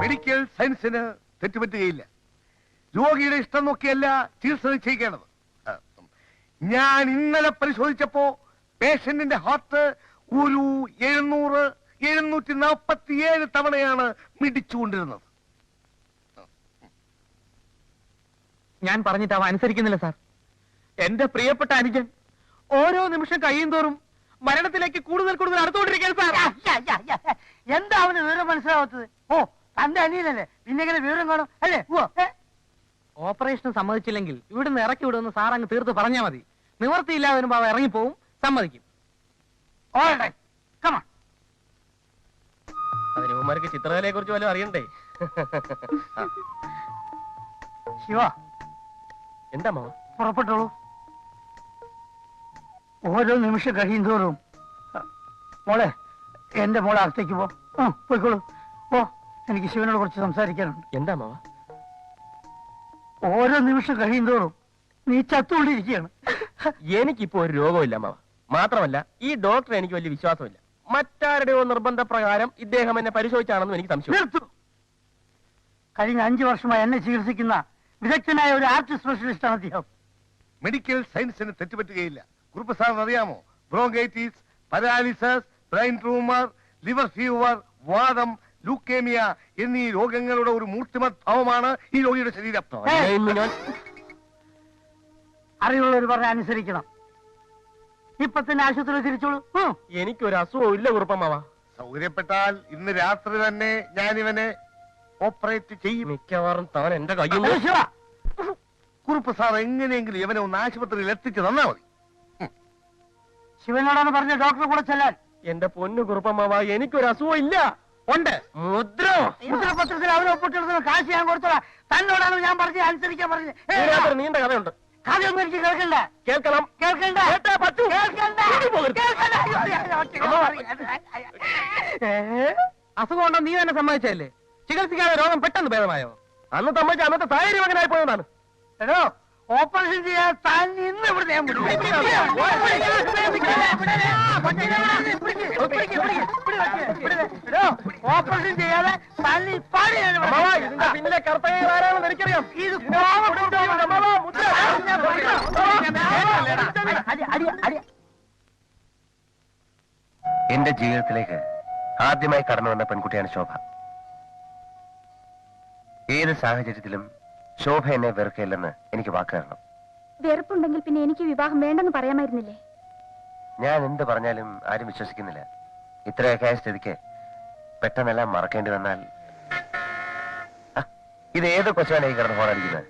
Medical സയൻസിന് തെറ്റുപറ്റുകയില്ല. രോഗിയുടെ ഇഷ്ടം നോക്കിയല്ല ചികിത്സ നിശ്ചയിക്കേണ്ടത്. ഞാൻ ഇന്നലെ പരിശോധിച്ചപ്പോ പേഷ്യന്റിന്റെ ഹാർട്ട് ഒരു എഴുന്നൂറ് എഴുന്നൂറ്റി നാൽപ്പത്തിയേഴ് തവണയാണ് മിടിച്ചുകൊണ്ടിരുന്നത്. ഞാൻ പറഞ്ഞിട്ട് അവ അനുസരിക്കുന്നില്ല സാർ. എന്റെ പ്രിയപ്പെട്ട അനുജൻ ഓരോ നിമിഷം കഴിയും തോറും മരണത്തിലേക്ക് കൂടുതൽ കൂടുതൽ അടുത്തുകൊണ്ടിരിക്കുകയാണ് സാർ. എന്താ അവന് വിവരം മനസ്സിലാവാത്തത്? ഓ തന്റെ അനിയനല്ലേ? പിന്നെ എങ്ങനെ വിവരം കാണും? അല്ലേ? ഓപ്പറേഷൻ സമ്മതിച്ചില്ലെങ്കിൽ ഇവിടുന്ന് ഇറക്കി വിടുമെന്ന് സാർ അങ്ങ് തീർത്ത് പറഞ്ഞാൽ മതി. നിവർത്തിയില്ലാതെ വരുമ്പോ അവ ഇറങ്ങിപ്പോവും. സമ്മതിക്കും. അതിനുമാർക്ക് ചിത്രകലയെ കുറിച്ച് വല്ലതും അറിയണ്ടേ? ശിവ. എന്താ മാവ പുറപ്പെട്ടോളൂ. ഓരോ നിമിഷം കഴിയും തോറും. മോളെ എന്റെ മോളെ അകത്തേക്ക് പോ. പോയിക്കോളൂ. എനിക്ക് ശിവനോട് കുറച്ച് സംസാരിക്കാനുണ്ട്. എന്താ മാവ ഓരോ നിമിഷം കഴിയും തോറും നീ ചത്തുകൊണ്ടിരിക്കുകയാണ്. എനിക്കിപ്പോ ഒരു രോഗമില്ല മാവ മാത്രമല്ല ഈ ഡോക്ടർ എനിക്ക് വലിയ വിശ്വാസമില്ല. മറ്റാരുടെയോ നിർബന്ധപ്രകാരം ഇദ്ദേഹം എന്നെ പരിശോധിച്ചാണെന്നും എനിക്ക് സംശയം നിർത്തു. കഴിഞ്ഞ അഞ്ചു വർഷമായി എന്നെ ചികിത്സിക്കുന്ന വിദഗ്ധനായ ഒരു ആർട്ട് സ്പെഷ്യലിസ്റ്റ് ആണ് അദ്ദേഹം. മെഡിക്കൽ സയൻസിന് തെറ്റുപറ്റുകയില്ല. കുറുപ്പ് സാർ അറിയാമോ? Bronchitis paralysis brain tumour liver fever വാദം ലൂക്കേമിയ എന്നീ രോഗങ്ങളുടെ ഒരു മൂർത്തിമത്ഭാവമാണ് ഈ രോഗിയുടെ ശരീരം അറിവുള്ളവർ പറഞ്ഞ അനുസരിക്കണം. ഇപ്പൊ തന്നെ ആശുപത്രി തിരിച്ചോളൂ. എനിക്ക് എനിക്കൊരു അസുഖവും ഇല്ല കുറുപ്പമാവ സൗകര്യപ്പെട്ടാൽ ഇന്ന് രാത്രി തന്നെ ഞാൻ ഇവനെ ഓപ്പറേറ്റ് ചെയ്യും. മിക്കവാറും താൻ എന്റെ കയ്യിൽ അയ്യോ, കുറുപ്പ് സാർ എങ്ങനെയെങ്കിലും ഇവനെ ഒന്ന് ആശുപത്രിയിൽ എത്തിച്ചു തന്നാ മതി. ശിവനോടാണ് പറഞ്ഞ ഡോക്ടറെ കൂടെ ചെല്ലാൻ. എന്റെ പൊന്നു കുറുപ്പമാവ എനിക്കൊരു അസുഖം ഇല്ല. ഉണ്ട്. മുദ്ര? മുദ്രപത്രത്തിൽ അവനെ ഒപ്പിട്ടെടുത്തത് കാശ് ഞാൻ കൊടുത്തോളാം തന്നോടാണ് ഞാൻ പറഞ്ഞത് അനുസരിക്കാൻ പറഞ്ഞത്. ഇതിനകത്തൊരു നീണ്ട കഥയുണ്ട്. കഥയൊന്നും എനിക്ക് കേൾക്കണ്ട. കേൾക്കണം. കേൾക്കണ്ട. കേട്ടാ പറ്റൂ. കേൾക്കണ്ട. ഇനി പോകരുത്. കേൾക്കണ്ട. അയ്യോ, അയ്യോ, അയ്യോ. ഏ? അസുഖം ഉണ്ടോ നീ തന്നെ സമ്മതിച്ചല്ലേ ചികിത്സിക്കാതെ രോഗം പെട്ടെന്ന് ഭേദമായോ? അന്ന് സമ്മതിച്ച അന്നത്തെ സാഹചര്യം അങ്ങനെ ആയി പോയതാണ്? എടോ ഓപ്പറേഷൻ ചെയ്യാൻ താൻ ഇന്ന് ഇവിടെ ഞാൻ ഓപ്പറേഷൻ ചെയ്യാതെ തല്ലി ഞാൻ ഇതിന്റെ പിന്നിലെ കർത്തകർ ആരാണെന്ന് എനിക്കറിയാം. ഇത്. എന്റെ ജീവിതത്തിലേക്ക് ആദ്യമായി കടന്നു വന്ന പെൺകുട്ടിയാണ് ശോഭ. ഏത് സാഹചര്യത്തിലും ശോഭ എന്നെ വെറുക്കയില്ലെന്ന് എനിക്ക് വാക്ക് തരണം. വെറുപ്പുണ്ടെങ്കിൽ പിന്നെ എനിക്ക് വിവാഹം വേണ്ടെന്ന് പറയാമായിരുന്നില്ലേ? ഞാൻ എന്ത് പറഞ്ഞാലും ആരും വിശ്വസിക്കുന്നില്ല. ഇത്രയൊക്കെ ആയ സ്ഥിതിക്ക് പെട്ടെന്നെല്ലാം മറക്കേണ്ടി വന്നാൽ ആ, ഇത് ഏത് കൊച്ചാണ് ഈ കിടന്ന് ഫോണടിക്കുന്നത്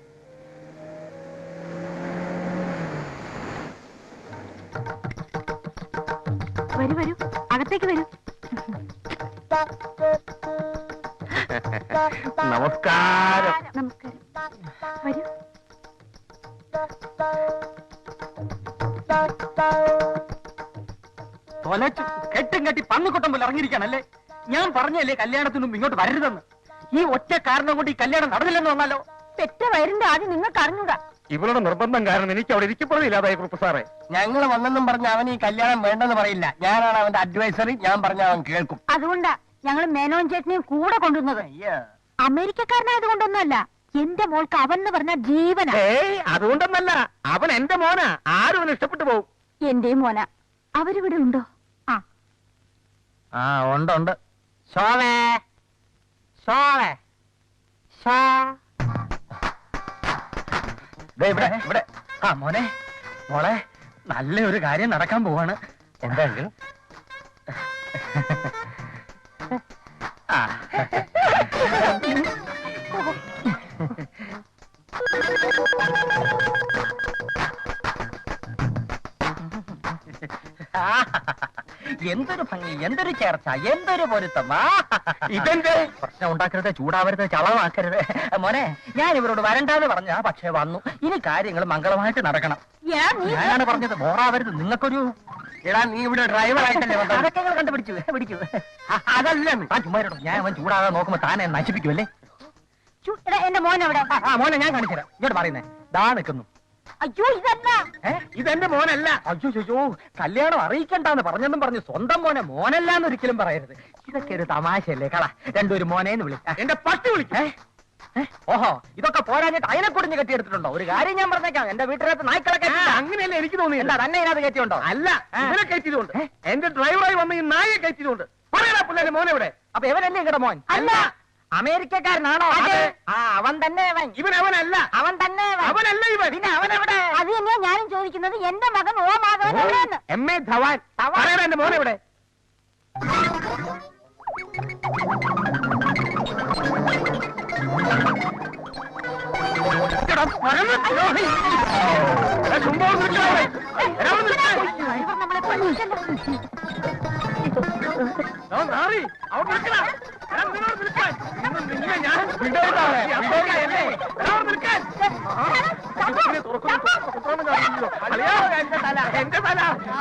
വരൂ വരൂ. അകത്തേക്ക് വരൂ. നമസ്കാരം. നമസ്കാരം. വരൂ. തൊലച്ചു കെട്ടും കെട്ടി പന്നുകൊട്ടം പോലെ ഇറങ്ങിയിരിക്കാണല്ലേ ഞാൻ പറഞ്ഞല്ലേ കല്യാണത്തിനും ഇങ്ങോട്ട് വരരുതെന്ന്? ഈ ഒറ്റ കാരണം കൊണ്ട് ഈ കല്യാണം നടന്നില്ലെന്ന് വന്നാലോ പെറ്റ വയറിന്റെ ആദ്യം നിങ്ങൾക്ക് അറിഞ്ഞൂടാ. ഇവളുടെ നിർബന്ധം കാരണം എനിക്ക് അവിടെ ഇരിക്കപ്പെടുന്നില്ലാതായി കുറുപ്പ് സാറേ. ഞങ്ങൾ വന്നെന്നും പറഞ്ഞ അവൻ ഈ കല്യാണം വേണ്ടെന്ന് പറയില്ല. ഞാനാണ് അവന്റെ അഡ്വൈസറി ഞാൻ പറഞ്ഞ അവൻ കേൾക്കും. അതുകൊണ്ടാ ഞങ്ങൾ മേനോൻ ചേട്ടനെയും കൂടെ കൊണ്ടുവന്നത്. അമേരിക്കക്കാരനായത് കൊണ്ടൊന്നുമല്ല എന്റെ മോൾക്ക് അവൻ എന്ന് പറഞ്ഞ ജീവനാ. ഏയ് അതുകൊണ്ടൊന്നല്ല. അവൻ എന്റെ മോനാ. ആരും അവന് ഇഷ്ടപ്പെട്ടു പോകും എന്റെ മോന. അവരിവിടെ ഉണ്ടോ? ആ. ആ ഉണ്ട് ഉണ്ട്. ശോളേ ശോളേ ഷാ. ദേ ഇവിടെ ഇവിടെ. ആ മോനെ. മോളെ നല്ല ഒരു കാര്യം നടക്കാൻ പോവാണ്. എന്താ എങ്കിൽ ആ. എന്തൊരു ഭംഗി എന്തൊരു ചേർച്ച എന്തൊരു പൊരുത്തം. ഇതെന്ത്? പ്രശ്നം ഉണ്ടാക്കരുത് ചൂടാവരുത് ചളവാക്കരുത്. മോനെ ഞാൻ ഇവരോട് വരണ്ടാന്ന് പറഞ്ഞ പക്ഷേ വന്നു. ഇനി കാര്യങ്ങൾ മംഗളമായിട്ട് നടക്കണം. ഞാനാണ് പറഞ്ഞത് ബോറാവരുത്. നിങ്ങൾക്കൊരു എടാ നീ ഇവിടെ ഡ്രൈവർ ആയിട്ടല്ലേ അതൊക്കെ കണ്ടുപിടിച്ചു. പിടിക്കൂ. അ- അതല്ല ആ ഞാൻ അവൻ ചൂടാകാൻ നോക്കുമ്പോ താനെ നശിപ്പിക്കുമല്ലേ എന്റെ മോൻ അവിടെ. ആ, മോനെ ഞാൻ കാണിച്ചുതരാം. ഇങ്ങോട്ട് പറയുന്നേ. ദാ നിൽക്കുന്നു അയ്യോ ഇതല്ല. ഏ ഇതെന്റെ മോനല്ല. അയ്യോ അയ്യോ കല്യാണം അറിയിക്കണ്ടെന്ന് പറഞ്ഞെന്നും പറഞ്ഞു സ്വന്തം മോനെ മോനല്ല എന്ന് ഒരിക്കലും പറയരുത്. ഇതൊക്കെ ഒരു തമാശയല്ലേ കള. രണ്ടൊരു മോനേന്ന് വിളിക്ക എന്റെ പട്ടി വിളിക്കേ. ഓഹോ ഇതൊക്കെ പോരാഞ്ഞിട്ട് അതിനെ കുടിഞ്ഞ് കെട്ടിയെടുത്തിട്ടുണ്ടോ? ഒരു കാര്യം ഞാൻ പറഞ്ഞേക്കാം. എന്റെ വീട്ടിനകത്ത് നായ്ക്കളൊക്കെ. അങ്ങനെയല്ലേ എനിക്ക് തോന്നിയില്ല തന്നെ ഇതിനകത്ത് കയറ്റിയുണ്ടോ അല്ല. ഇവനെ കയറ്റിയതുകൊണ്ട്. എന്റെ ഡ്രൈവറായി വന്ന ഈ നായെ കയറ്റിയതുകൊണ്ട്. പറയടാ പിള്ളേരെ മോനെവിടെ? അപ്പൊ എവനല്ലേ ഇങ്ങടെ മോൻ? അല്ല. അമേരിക്കക്കാരനാണോ. ആ അവൻ തന്നെ അവൻ ഇവൻ അവനല്ല അവൻ തന്നെ അവൻ. അവനല്ല ഇവൻ പിന്നെ അവനെവിടെ അത് തന്നെയാ ഞാനും ചോദിക്കുന്നത് എന്റെ മകൻ ഓ മാധവൻ എവിടെയെന്ന് എം എ ധവാൻ. പറയടാ എന്റെ നിൽക്കാൻ. ഡ്രൈവർ നമ്മളെ പറ്റിച്ചല്ലോ. എടാ, നാറി. അവിടെ നിൽക്കടാ. എന്റെ തല.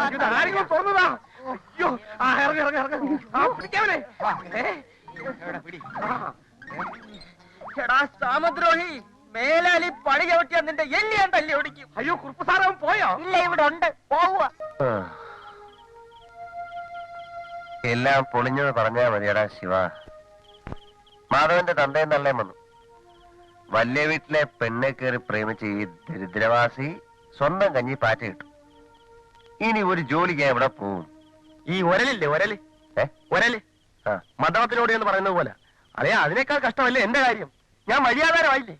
ഇത് ആരെങ്കിലും തുറന്നതാ. അയ്യോ. ആ, ഇറങ്ങ്, ഇറങ്ങ്, ഇറങ്ങ്. ആ, പിടിക്കാവനെ. ഏ, എവിടെ പിടി. ആ. എടാ സാമദ്രോഹി മേലാലി പണി ചവിട്ടിയാ നിന്റെ എല്ലി തല്ലി ഓടിക്കും അയ്യോ കുറുപ്പ് സാർ പോയോ ഇല്ല ഇവിടെ ഉണ്ട് പോവുക എല്ലാം പൊളിഞ്ഞത് പറഞ്ഞാ മതിയടാ ശിവ മാധവന്റെ തന്തയും തള്ളയും വന്നു. വലിയ വീട്ടിലെ പെണ്ണെ കയറി പ്രേമിച്ച ഈ ദരിദ്രവാസി സ്വന്തം കഞ്ഞി പാറ്റ കിട്ടും ഇനി ഒരു ജോലിക്ക് എവിടെ പോവും. ഈ ഒരലില്ലേ ഒരൽ? ഒരൽ? മദ്ദളത്തിലൂടെ എന്ന് പറയുന്നത് പോലെ. അതെ അതിനേക്കാൾ കഷ്ടമല്ലേ എന്റെ കാര്യം? ഞാൻ വഴിയാധാരമായില്ലേ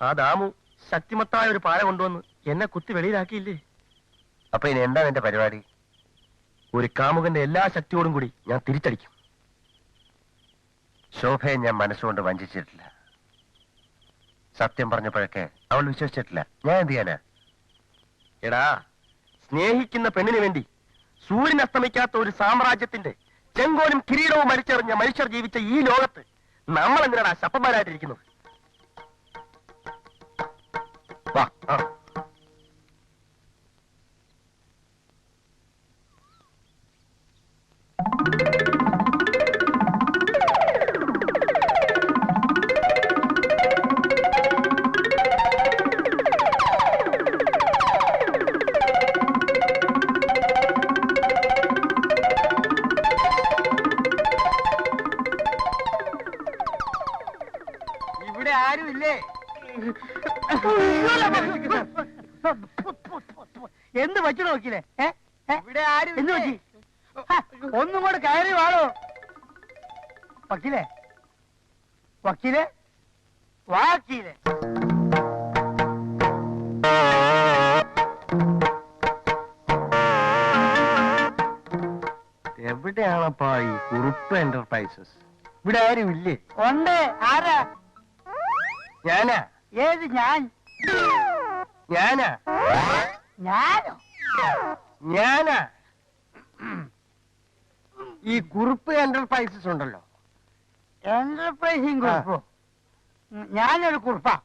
ആ ദാമു ശക്തിമത്തായ ഒരു പാല കൊണ്ടുവന്ന് എന്നെ കുത്തി വെളിയിലാക്കിയില്ലേ? അപ്പൊ ഇനി എന്താ നിന്റെ പരിപാടി? ഒരു കാമുകന്റെ എല്ലാ ശക്തിയോടും കൂടി ഞാൻ തിരിച്ചടിക്കും. ശോഭയെ ഞാൻ മനസ്സുകൊണ്ട് വഞ്ചിച്ചിട്ടില്ല. സത്യം പറഞ്ഞപ്പോഴൊക്കെ അവൾ വിശ്വസിച്ചിട്ടില്ല. ഞാൻ എന്ത് ചെയ്യാനാ? എടാ സ്നേഹിക്കുന്ന പെണ്ണിന് വേണ്ടി സൂര്യൻ അസ്തമിക്കാത്ത ഒരു സാമ്രാജ്യത്തിന്റെ ചെങ്കോലും കിരീടവും മരിച്ചെറിഞ്ഞ മനുഷ്യർ ജീവിച്ച ഈ ലോകത്ത് നമ്മൾ എന്തിനാണ് ശപ്പന്മാരായിട്ടിരിക്കുന്നത്? വാ ആ. പറ്റി നോക്കിയില്ലേ? ഇവിടെ ആരും ഇല്ലേ? പറ്റി ഒന്നും കൂടെ കയറി വാളോ വക്കീലേ? വക്കീലേ? വാക്കീലേ. എവിടെയാണപ്പാ ഈ കുറുപ്പ് എന്റർപ്രൈസസ് ഇവിടെ ആരും ഇല്ലേ? ഉണ്ട്. ആരാ? ഞാനാ. ഏത് ഞാൻ? ഞാനാ. ഞാനോ? ഞാനാ. ഈ കുറുപ്പ് എന്റർപ്രൈസസ് ഉണ്ടല്ലോ. എന്റർപ്രൈസിംഗ് കുറിപ്പോ. ഞാനൊരു കുറിപ്പാ.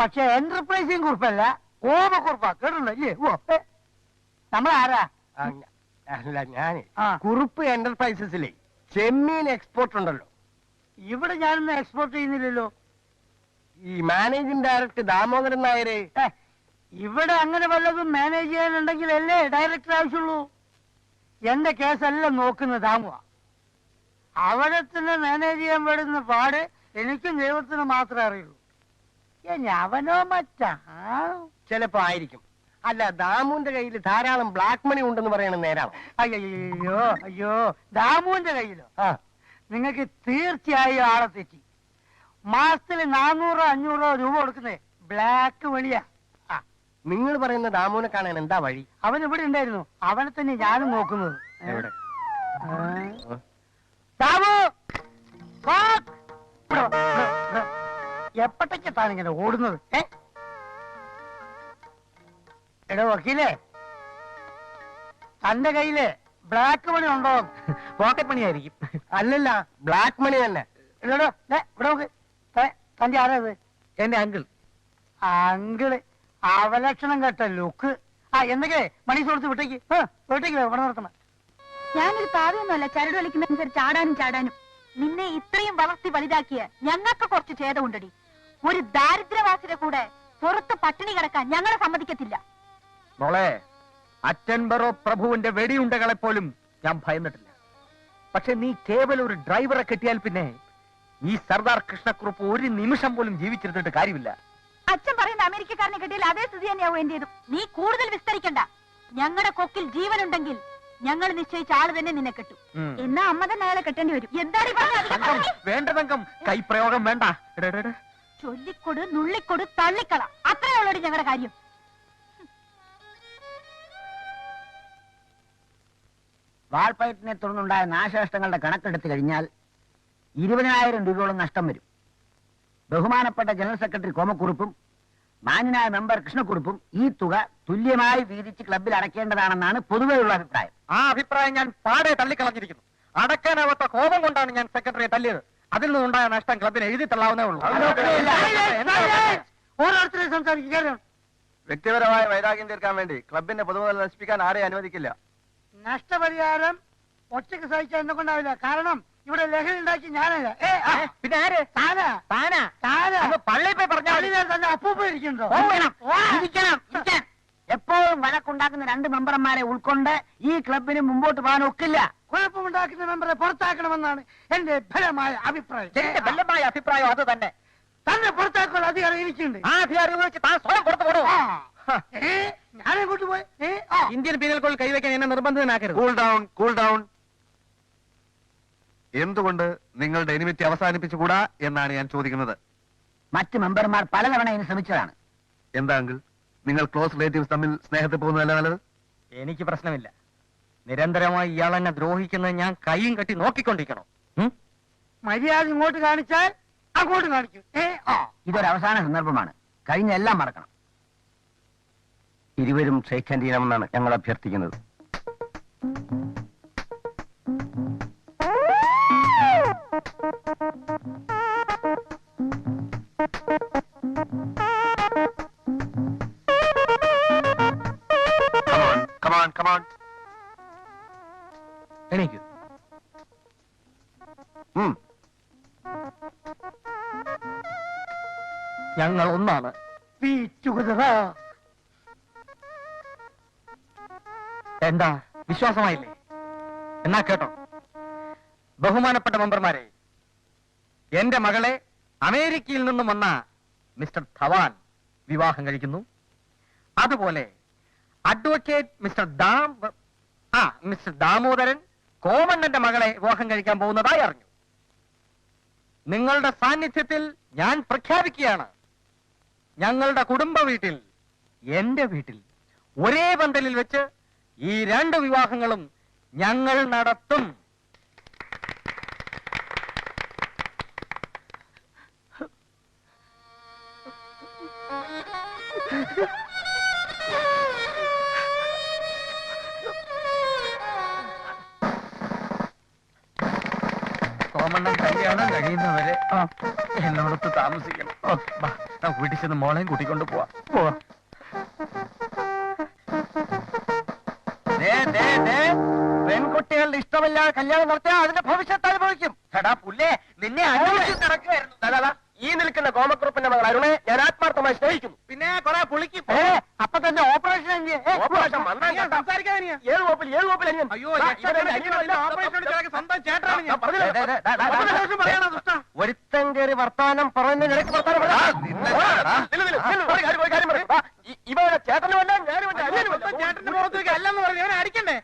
പക്ഷെ എന്റർപ്രൈസിംഗ് കുറിപ്പല്ല ഓമ കുറിപ്പാ കേട്ടിട്ടുണ്ടോ? ഇല്ലേ? ഓ നമ്മളാരാ? ആ, ഞ- അല്ല ഞാനേ. ആ. കുറുപ്പ് എന്റർപ്രൈസസിലെ ചെമ്മീൻ എക്സ്പോർട്ട് ഉണ്ടല്ലോ. ഇവിടെ ഞാനൊന്നും എക്സ്പോർട്ട് ചെയ്യുന്നില്ലല്ലോ. ഈ മാനേജിംഗ് ഡയറക്ടർ ദാമോദരൻ നായരെ ഏ, ഇവിടെ അങ്ങനെ വല്ലതും മാനേജ് ചെയ്യാനുണ്ടെങ്കിലല്ലേ ഡയറക്ടർ ആവശ്യമുള്ളൂ? എന്റെ കേസല്ല നോക്കുന്നത് താങ്ങുക അവിടെ തന്നെ മാനേജ് ചെയ്യാൻ പെടുന്ന പാട് എനിക്കും ദൈവത്തിന് മാത്രമേ അറിയുള്ളൂ. അവനോ മറ്റാ? ചിലപ്പോ ആയിരിക്കും. അല്ല ദാമുവിന്റെ കയ്യിൽ ധാരാളം ബ്ലാക്ക് മണി ഉണ്ടെന്ന് പറയണ നേരാണ് അയ്യോ അയ്യോ ദാമുവിന്റെ കയ്യിലോ? നിങ്ങൾക്ക് തീർച്ചയായും ആളെ തെറ്റി. മാസത്തിൽ നാനൂറോ അഞ്ഞൂറോ രൂപ കൊടുക്കുന്നേ. ബ്ലാക്ക് മണിയാ നിങ്ങൾ പറയുന്ന ദാമോനെ കാണാൻ എന്താ വഴി? അവൻ ഇവിടെ ഉണ്ടായിരുന്നു. അവനെ തന്നെ ഞാനും നോക്കുന്നത്. എവിടെ? ദാമു! ഇങ്ങനെ ഓടുന്നത്? ഏ? എടോ വക്കീലേ. തന്റെ കയ്യിൽ ബ്ലാക്ക് മണി ഉണ്ടോ? പോക്കറ്റ് മണി ആയിരിക്കും അല്ലല്ല. ബ്ലാക്ക് മണി തന്നെ. എടോ ഇവിടെ നോക്ക്. തന്റെ ആരാത് എന്റെ അങ്കിൾ. അങ്കിൾ. അവലക്ഷണം കേട്ട ലുക്ക് ആ എന്തൊക്കെ മണി കൊടുത്ത് വിട്ടേക്ക്. വിട്ടേക്ക് ഇവിടെ നടക്കണം ഞാനൊരു പാവയൊന്നുമല്ല ചരട് വലിക്കുന്നതനുസരിച്ച് ചാടാനും ചാടാനും. നിന്നെ ഇത്രയും വളർത്തി വലുതാക്കിയ ഞങ്ങൾക്ക് കുറച്ച് ഛേദമുണ്ടടി. ഒരു ദാരിദ്ര്യവാസിയുടെ കൂടെ പുറത്ത് പട്ടിണി കിടക്കാൻ ഞങ്ങളെ സമ്മതിക്കത്തില്ല. മോളെ അറ്റൻബറോ പ്രഭുവിന്റെ വെടിയുണ്ടകളെ പോലും ഞാൻ ഭയന്നിട്ടില്ല. പക്ഷെ നീ കേവലം ഒരു ഡ്രൈവറെ കിട്ടിയാൽ പിന്നെ ഈ സർദാർ കൃഷ്ണക്കുറുപ്പ് ഒരു നിമിഷം പോലും ജീവിച്ചിരുന്നിട്ട് കാര്യമില്ല. അച്ഛൻ അമേരിക്കക്കാരനെ കിട്ടിയാൽ അതേ സ്ഥിതി തന്നെയാവും എന്റേതും നീ കൂടുതൽ വിസ്തരിക്കണ്ട. ഞങ്ങളുടെ കൊക്കിൽ ജീവനുണ്ടെങ്കിൽ ഞങ്ങൾ നിശ്ചയിച്ച ആൾ തന്നെ നിന്നെ കിട്ടും. എന്നാ അമ്മ തന്നെ അയാളെ കെട്ടേണ്ടി വരും. എന്താണ്? വേണ്ട തങ്കം കൈപ്രയോഗം വേണ്ട. ചൊല്ലിക്കൊടു നുള്ളിക്കൊടു തള്ളിക്കള. അത്രേ ഉള്ളൊരു ഞങ്ങളുടെ കാര്യം. വാൾപ്പയറ്റിനെ തുടർന്നുണ്ടായ നാശനഷ്ടങ്ങളുടെ കണക്കെടുത്തു കഴിഞ്ഞാൽ ഇരുപതിനായിരം രൂപയോളം നഷ്ടം വരും. ബഹുമാനപ്പെട്ട ജനറൽ സെക്രട്ടറി കോമക്കുറുപ്പും മാന്യനായ മെമ്പർ കൃഷ്ണക്കുറുപ്പും ഈ തുക തുല്യമായി വീതിച്ച് ക്ലബിൽ അടയ്ക്കേണ്ടതാണെന്നാണ് പൊതുവെയുള്ള അഭിപ്രായം. ആ അഭിപ്രായം ഞാൻ പാടെ തള്ളിക്കളഞ്ഞിരിക്കുന്നു. അടക്കാനാവാത്ത കോപം കൊണ്ടാണ് ഞാൻ സെക്രട്ടറിയെ തല്ലിയത്. അതിൽ നിന്നുണ്ടായ നഷ്ടം ക്ലബിന് എഴുതി തള്ളാവുന്നേ ഉള്ളൂ. ഓരോരുത്തരെ സംസാരിക്കുക വ്യക്തിപരമായ വൈരാഗ്യം തീർക്കാൻ വേണ്ടി ക്ലബിന്റെ പൊതുമുതൽ നശിപ്പിക്കാൻ ആരെയും അനുവദിക്കില്ല. നഷ്ടപരിഹാരം ഒറ്റയ്ക്ക് സഹിച്ചാൽ എന്നെ കൊണ്ടാവില്ല കാരണം ഇവിടെ ലഹരി ഉണ്ടാക്കി ഞാനല്ല. ഏ, ആ, പിന്നെ ആര്? താനാ. താനാ? താനാ. അങ്ങ് പള്ളിയിൽ പോയി പറഞ്ഞാൽ തന്നെ അപ്പൂപ്പ ഇരിക്കുന്നുണ്ടോ? ഇരിക്കണം ഇരിക്കാൻ എപ്പോഴും വഴക്കുണ്ടാക്കുന്ന രണ്ട് മെമ്പർമാരെ ഉൾക്കൊണ്ട് ഈ ക്ലബിന് മുമ്പോട്ട് പോകാൻ ഒക്കില്ല. കുഴപ്പമുണ്ടാക്കുന്ന മെമ്പറെ പുറത്താക്കണമെന്നാണ് എന്റെ ഫലമായ അഭിപ്രായം. എന്റെ ബലമായ അഭിപ്രായം അത് തന്നെ. തന്നെ പുറത്താക്കാനുള്ള അധികാരം എനിക്കുണ്ട്. ആ അധികാരം ഉപയോഗിച്ച് താൻ സ്വയം പുറത്തു പോടൂ. ആ. ഏ, ഞാനെങ്ങോട്ട് പോയി? ഏ, ആ. ഇന്ത്യൻ പീനൽ കോഡ് കൈവയ്ക്കാൻ എന്നെ നിർബന്ധിതനാക്കരുത്. കൂൾ ഡൗൺ കൂൾ ഡൗൺ എന്തുകൊണ്ട് നിങ്ങളുടെ എനിമിറ്റി അവസാനിപ്പിച്ചുകൂടാ എന്നാണ് ഞാൻ ചോദിക്കുന്നത്? മറ്റ് മെമ്പർമാർ പലതവണ ഇതിന് ശ്രമിച്ചതാണ്. എന്താ അങ്കിൾ? നിങ്ങൾ ക്ലോസ് റിലേറ്റീവ്സ് തമ്മിൽ സ്നേഹത്തിൽ പോകുന്നതല്ല നല്ലത്? എനിക്ക് പ്രശ്നമില്ല. നിരന്തരമായി ഇയാൾ എന്നെ ദ്രോഹിക്കുന്നത് ഞാൻ കൈയും കെട്ടി നോക്കിക്കൊണ്ടിരിക്കണം? മര്യാദ ഇങ്ങോട്ട് കാണിച്ചാൽ അങ്ങോട്ട് കാണിക്കും. ഇതൊരു അവസാന സന്ദർഭമാണ്. കഴിഞ്ഞ എല്ലാം മറക്കണം. ഇരുവരും ഷെയ്ഖാൻ ചെയ്യണമെന്നാണ് ഞങ്ങൾ അഭ്യർത്ഥിക്കുന്നത്. എണീക്കൂ ഞങ്ങൾ ഒന്നാണ്. എന്താ വിശ്വാസമായില്ലേ? എന്നാ കേട്ടോ. ബഹുമാനപ്പെട്ട മെമ്പർമാരെ എന്റെ മകളെ അമേരിക്കയിൽ നിന്നും വന്ന മിസ്റ്റർ ധവാൻ വിവാഹം കഴിക്കുന്നു. അതുപോലെ അഡ്വക്കേറ്റ് മിസ്റ്റർ ദാം ആ മിസ്റ്റർ ദാമോദരൻ കോമണ്ണന്റെ മകളെ വിവാഹം കഴിക്കാൻ പോകുന്നതായി അറിഞ്ഞു. നിങ്ങളുടെ സാന്നിധ്യത്തിൽ ഞാൻ പ്രഖ്യാപിക്കുകയാണ്. ഞങ്ങളുടെ കുടുംബ വീട്ടിൽ എന്റെ വീട്ടിൽ ഒരേ പന്തലിൽ വെച്ച് ഈ രണ്ട് വിവാഹങ്ങളും ഞങ്ങൾ നടത്തും. എന്നോടൊത്ത് താമസിക്കണം ഞാൻ നമുക്ക് വീട്ടിൽ ചെന്ന് മോളെയും കൂട്ടിക്കൊണ്ട് പോവാ പെൺകുട്ടികളുടെ ഇഷ്ടമില്ലാതെ കല്യാണം നടത്തിയാൽ അതിന്റെ ഭവിഷ്യത്ത് അനുഭവിക്കും എടാ പുല്ലേ നിന്നെ അന്വേഷിച്ച് നടക്കുകയായിരുന്നു ഈ നിൽക്കുന്ന കോമഗ്രൂപ്പിന്റെ മകൾ അരുണെ ഞാൻ ആത്മാർത്ഥമായി സ്നേഹിക്കുന്നു പിന്നെ കൊറേ പുളിക്കും അപ്പൊ തന്നെ ഓപ്പറേഷൻ ഓപ്പറേഷൻ സംസാരിക്കാൻ ഏഴ് കോപ്പിൽ ഏഴ് കോപ്പിൽ അനിയൻ അയ്യോ. ഓപ്പറേഷൻ സ്വന്തം ചേട്ടനാണ് ഞാൻ. ദാ, പറഞ്ഞില്ലേ? ദേ, ദേ, ദാ, ദാ, ദാ, ഒറ്റ ദിവസം പറയാനാ ദുഷ്ടാ. ഒരുത്തൻ കയറി വർത്താനം പറയുന്ന നിനക്ക് വർത്താനം പറയാം. നില്ല്, നില്ല്, നില്ല്, ഒരു കാര്യം, ഒരു കാര്യം പറയ്. ദാ, ഇ- ഇവരുടെ ചേട്ടനുമല്ല ഞാനുമല്ല അനിയനുമല്ല. സ്വന്തം ചേട്ടന്റെ മുഖത്തേക്ക് അല്ലെന്ന് പറഞ്ഞു അവനെ അടിക്കണ്ടേ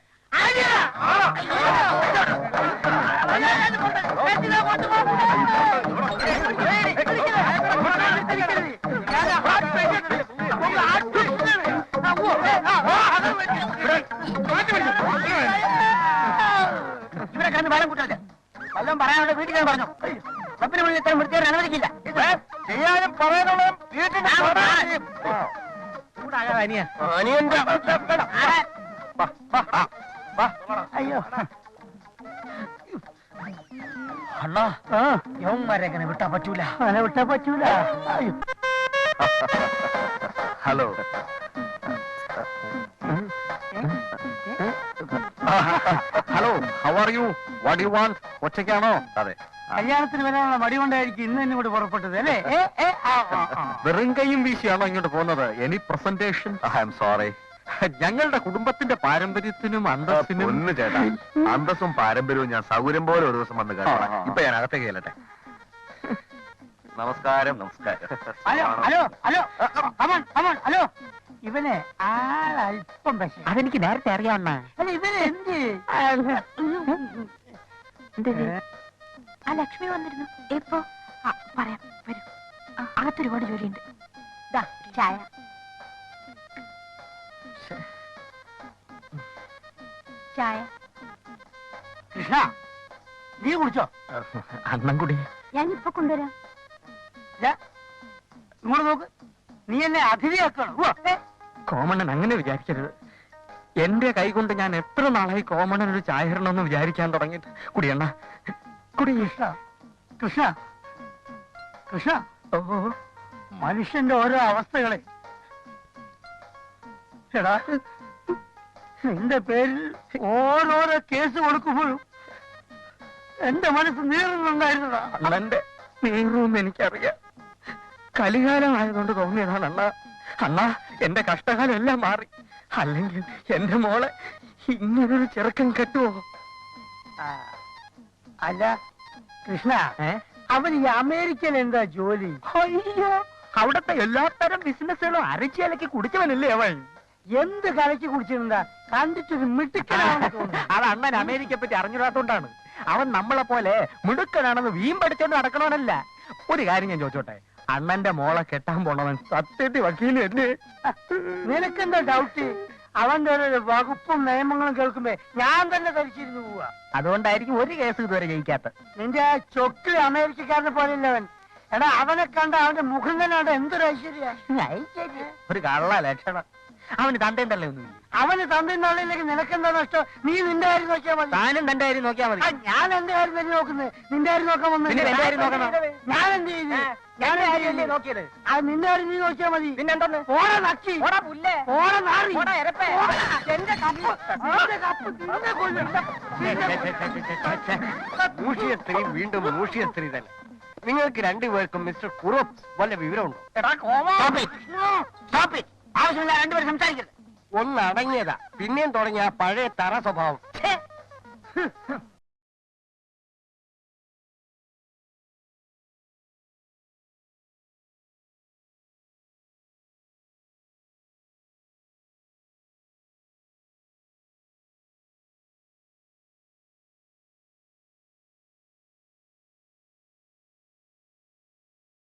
ഇവരെ കണ്ട് വളം കൂട്ടാതെ വല്ലതും പറയാനുള്ള വീട്ടിൽ ഞാൻ പറഞ്ഞു അയ്യോ. അണ്ണാ ആ. യവന്മാരെ എങ്ങനെ വിട്ടാ പറ്റൂല? അങ്ങനെ വിട്ടാ പറ്റൂല. Hello. Hello how are you what you want ഒറ്റയ്ക്കാണോ? അതെ. കല്യാണത്തിന് വരാനുള്ള മടി കൊണ്ടായിരിക്കും ഇന്ന് എന്നോട് പുറപ്പെട്ടത് അല്ലേ. വെറും കൈയും വീശിയാണോ ഇങ്ങോട്ട് പോകുന്നത്? Any presentation I am sorry ഞങ്ങളുടെ കുടുംബത്തിന്റെ പാരമ്പര്യത്തിനും അന്തസ്സിനും ഒന്ന് ചേട്ടാ. അന്തസ്സും പാരമ്പര്യവും ഞാൻ സൗകര്യം പോലെ ഒരു ദിവസം വന്ന് കാണാം ഇപ്പൊ ഞാൻ അകത്തേക്ക് ചെല്ലട്ടെ. നമസ്കാരം. നമസ്കാരം. Hello hello hello come on come on hello. ഇവനെ ആളല്പം പക്ഷേ. അതെനിക്ക് നേരത്തെ അറിയാവുന്ന അല്ല ഇവനെ എന്ത്? ആ ലക്ഷ്മി വന്നിരുന്നു. എപ്പോ? ആ, പറയാം. വരൂ. ആ, അകത്ത് ഒരുപാട് ജോലിയുണ്ട്. ദാ ചായ. ചായ. കൃഷ്ണ നീ കുടിച്ചോ? അണ്ണം കുടി. ഞാൻ ഇപ്പൊ കൊണ്ടുവരാം. ഇങ്ങോട്ട് നോക്ക്. നീ എന്നെ അതിഥിയാക്കണം. കോമണ്ണൻ അങ്ങനെ വിചാരിക്കരുത്. എന്റെ കൈകൊണ്ട് ഞാൻ എത്ര നാളായി കോമണ്ണൻ ഒരു ചായ ഇടണമെന്ന് വിചാരിക്കാൻ തുടങ്ങിയിട്ട്. കുടിയണ്ണ കുടി കൃഷ്ണ. കൃഷ്ണ. കൃഷ്ണ. മനുഷ്യന്റെ ഓരോ അവസ്ഥകളെ. എടാ നിന്റെ പേരിൽ ഓരോരോ കേസ് കൊടുക്കുമ്പോഴും എന്റെ മനസ്സ് നീറുന്നുണ്ടായിരുന്നടാ അണ്ണന്റെ നീറുമെന്ന് എനിക്കറിയാം. കലികാലമായതുകൊണ്ട് തോന്നിയതാണ് അണ്ണ. അണ്ണ എന്റെ കഷ്ടകാലം എല്ലാം മാറി. അല്ലെങ്കിൽ എന്റെ മോളെ ഇങ്ങനൊരു ചെറുക്കൻ കെട്ടുവോ? ആ, അല്ല കൃഷ്ണ അവൻ ഈ അമേരിക്കൻ എന്താ ജോലി? അയ്യോ. അവിടത്തെ എല്ലാത്തരം ബിസിനസ്സുകളും അരച്ചിലക്ക് കുടിച്ചവനല്ലേ അവൻ? എന്ത് കലക്കി കുടിച്ചിരുന്നാ കണ്ടിട്ടൊരു മിടുക്കനാണെന്ന് തോന്നുന്നു. അത് അണ്ണൻ അമേരിക്കയെ പറ്റി അറിഞ്ഞിടാത്തോണ്ടാണ് അവൻ നമ്മളെ പോലെ മിടുക്കനാണെന്ന് വീം പഠിച്ചോണ്ട് നടക്കണവനല്ല. ഒരു കാര്യം ഞാൻ ചോദിച്ചോട്ടെ? അണ്ണന്റെ മോളെ കെട്ടാൻ പോണവൻ സത്യത്തിൽ വക്കീലല്ലേ നിനക്കെന്താ ഡൗട്ട് അവന്റെ ഒരു വകുപ്പും നിയമങ്ങളും കേൾക്കുമ്പോ ഞാൻ തന്നെ ധരിച്ചിരുന്നു പോവാ. അതുകൊണ്ടായിരിക്കും ഒരു കേസ് ഇതുവരെ ജയിക്കാത്ത. നിന്റെ ആ ചൊക്കിൽ അമേരിക്കക്കാരനെ പോലെയല്ല അവൻ എടാ അവനെ കണ്ട അവന്റെ മുഖം തന്നെ എന്തൊരു ഐശ്വര്യ. ഒരു കള്ള ലക്ഷണം. അവന് തണ്ടേണ്ടല്ലേ ഒന്നും അവന് തന്റെ നാളിലേക്ക് നിനക്കെന്താ നഷ്ടം? നീ നിന്റെ കാര്യം നോക്കിയാൽ മതി. താനും തന്റെ കാര്യം നോക്കിയാൽ മതി. ഞാൻ എന്റെ കാര്യം തന്നെ നോക്കുന്നത്. നിന്റെ കാര്യം നോക്കാൻ വന്നു പിന്നെ എന്റെ കാര്യം ഞാൻ എന്ത് ചെയ്തു ഞാൻ? നോക്കിയത്. അത് നിന്റെ കാര്യം നീ നോക്കിയാ മതി. പിന്നെന്തെന്ന്? ഓടെ നക്കി. ഓടാ പുല്ലേ. ഓടെ നാറി. ഓടാ എരപ്പേ. എന്റെ കപ്പ്. എന്റെ കപ്പ് നിന്നെ കൊല്ലും. മൂഷിയ സ്ത്രീ വീണ്ടും മൂഷിയ സ്ത്രീ തന്നെ. നിങ്ങൾക്ക് രണ്ടുപേർക്കും മിസ്റ്റർ കുറുപ്പ് വല്ല വിവരമുണ്ടോ. ആവശ്യമില്ല രണ്ടുപേരും സംസാരിക്കരുത്. ഒന്ന് അടങ്ങിയതാ പിന്നെയും തുടങ്ങിയ പഴയ തറ സ്വഭാവം.